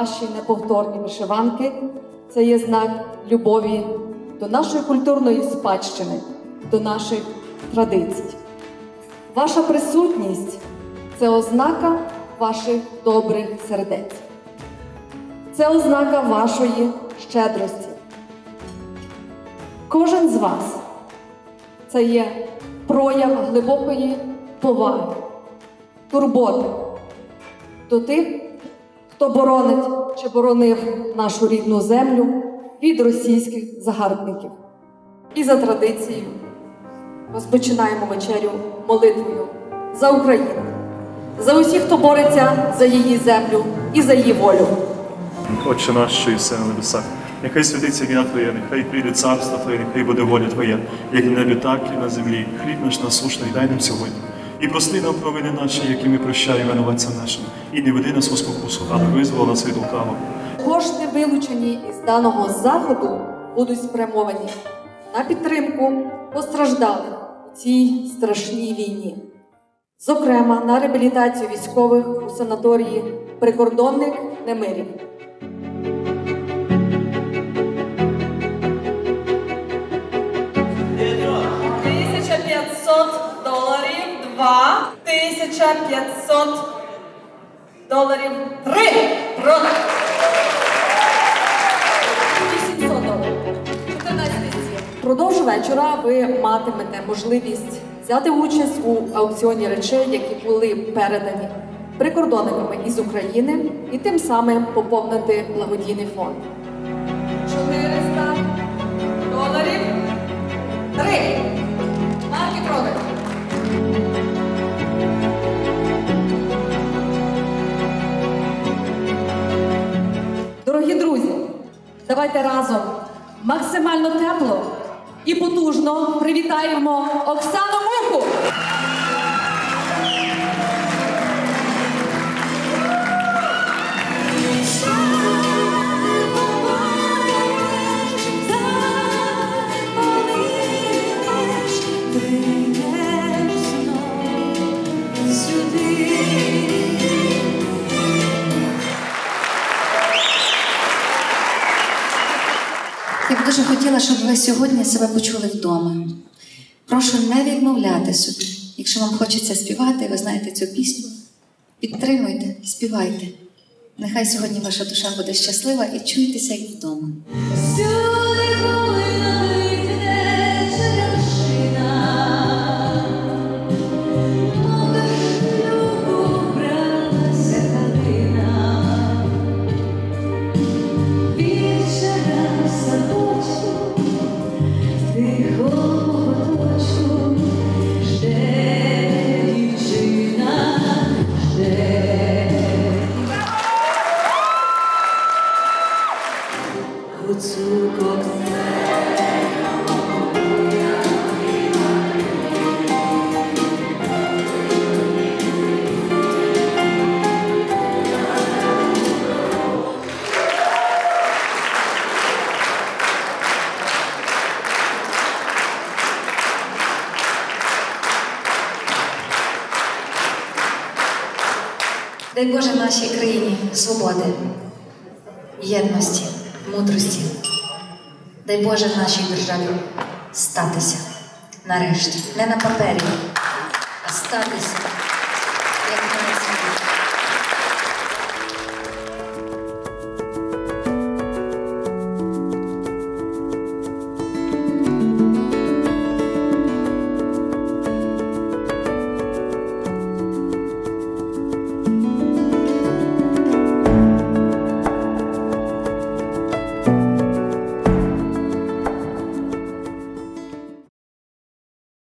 ваші неповторні вишиванки це є знак любові до нашої культурної спадщини, до наших традицій. Ваша присутність це ознака ваших добрих сердець. Це ознака вашої щедрості. Кожен з вас це є прояв глибокої поваги, турботи до тих, хто боронить чи боронив нашу рідну землю від російських загарбників. І за традицією розпочинаємо вечерю молитвою за Україну, за усіх, хто бореться за її землю і за її волю. Отче наш, що єси на небесах, нехай святиться ім'я Твоє, нехай прийде царство Твоє, нехай буде воля Твоя, як на небі, так і на землі. Хліб наш насушний дай нам сьогодні. І прости нам провини наші, які ми прощаємо винуватцям нашим. І не веди нас у спокусу, але визвол нас від лукавого. Кошти, вилучені із даного заходу, будуть спрямовані на підтримку постраждалих у цій страшній війні. Зокрема, на реабілітацію військових у санаторії Прикордонник Немирів. Тисяча п'ятсот доларів, два, тисяча п'ятсот доларів, три. Продаж. 800 доларів. 14 сім. Вечора ви матимете можливість взяти участь у аукціоні речей, які були передані прикордонниками із України, і тим самим поповнити благодійний фонд. Давайте разом максимально тепло і потужно привітаємо Оксану Муху! Б дуже хотіла, щоб ви сьогодні себе почули вдома. Прошу не відмовляти собі. Якщо вам хочеться співати, ви знаєте цю пісню, підтримуйте, співайте. Нехай сьогодні ваша душа буде щаслива і чуйтеся як вдома. Дай Боже нашій країні свободи, єдності, мудрості. Дай Боже нашій державі статися нарешті, не на папері, а статися.